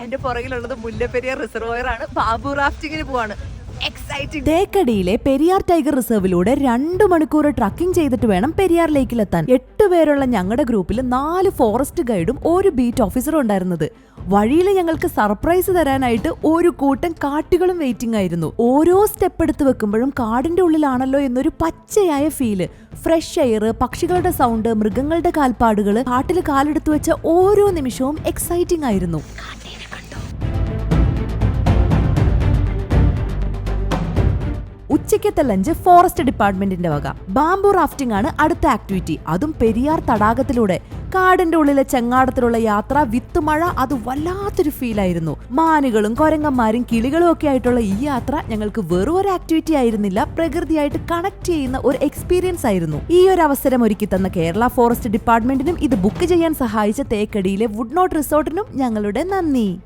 എന്റെ പുറകിലുള്ളത് മുല്ലപ്പെരിയാർ റിസർവോയർ ആണ്. ബാബു റാഫ്റ്റിങ്ങിന് പോവാണ്. എക്സൈറ്റിംഗ് തേക്കടിയിലെ പെരിയാർ ടൈഗർ റിസർവിലൂടെ രണ്ടു മണിക്കൂർ ട്രക്കിംഗ് ചെയ്തിട്ട് വേണം പെരിയാർ ലേക്കിലെത്താൻ. എട്ട് പേരുള്ള ഞങ്ങളുടെ ഗ്രൂപ്പിൽ നാല് ഫോറസ്റ്റ് ഗൈഡും ഒരു ബീറ്റ് ഓഫീസറും ഉണ്ടായിരുന്നത്. വഴിയിൽ ഞങ്ങൾക്ക് സർപ്രൈസ് തരാനായിട്ട് ഒരു കൂട്ടം കാട്ടുകളും വെയിറ്റിംഗ് ആയിരുന്നു. ഓരോ സ്റ്റെപ്പ് എടുത്ത് വെക്കുമ്പോഴും കാടിന്റെ ഉള്ളിലാണല്ലോ എന്നൊരു പച്ചയായ ഫീൽ ഫ്രഷ് എയർ പക്ഷികളുടെ സൗണ്ട് മൃഗങ്ങളുടെ കാൽപ്പാടുകൾ കാട്ടിൽ കാലെടുത്ത് വെച്ച ഓരോ നിമിഷവും എക്സൈറ്റിംഗ് ആയിരുന്നു. ഉച്ചയ്ക്കത്തെ ലഞ്ച് ഫോറസ്റ്റ് ഡിപ്പാർട്ട്മെന്റിന്റെ വക. ബാംബു റാഫ്റ്റിംഗ് ആണ് അടുത്ത ആക്ടിവിറ്റി അതും പെരിയാർ തടാകത്തിലൂടെ. കാടിന്റെ ഉള്ളിലെ ചെങ്ങാടത്തിലുള്ള യാത്ര വിത്ത് മഴ അത് വല്ലാത്തൊരു ഫീൽ ആയിരുന്നു. മാനുകളും കൊരങ്ങന്മാരും കിളികളും ഒക്കെ ആയിട്ടുള്ള ഈ യാത്ര ഞങ്ങൾക്ക് വെറും ഒരു ആക്ടിവിറ്റി ആയിരുന്നില്ല പ്രകൃതിയായിട്ട് കണക്ട് ചെയ്യുന്ന ഒരു എക്സ്പീരിയൻസ് ആയിരുന്നു. ഈ ഒരു അവസരം ഒരുക്കി തന്ന കേരള ഫോറസ്റ്റ് ഡിപ്പാർട്ട്മെന്റിനും ഇത് ബുക്ക് ചെയ്യാൻ സഹായിച്ച തേക്കടിയിലെ വുഡ് നോട്ട് റിസോർട്ടിനും ഞങ്ങളുടെ നന്ദി.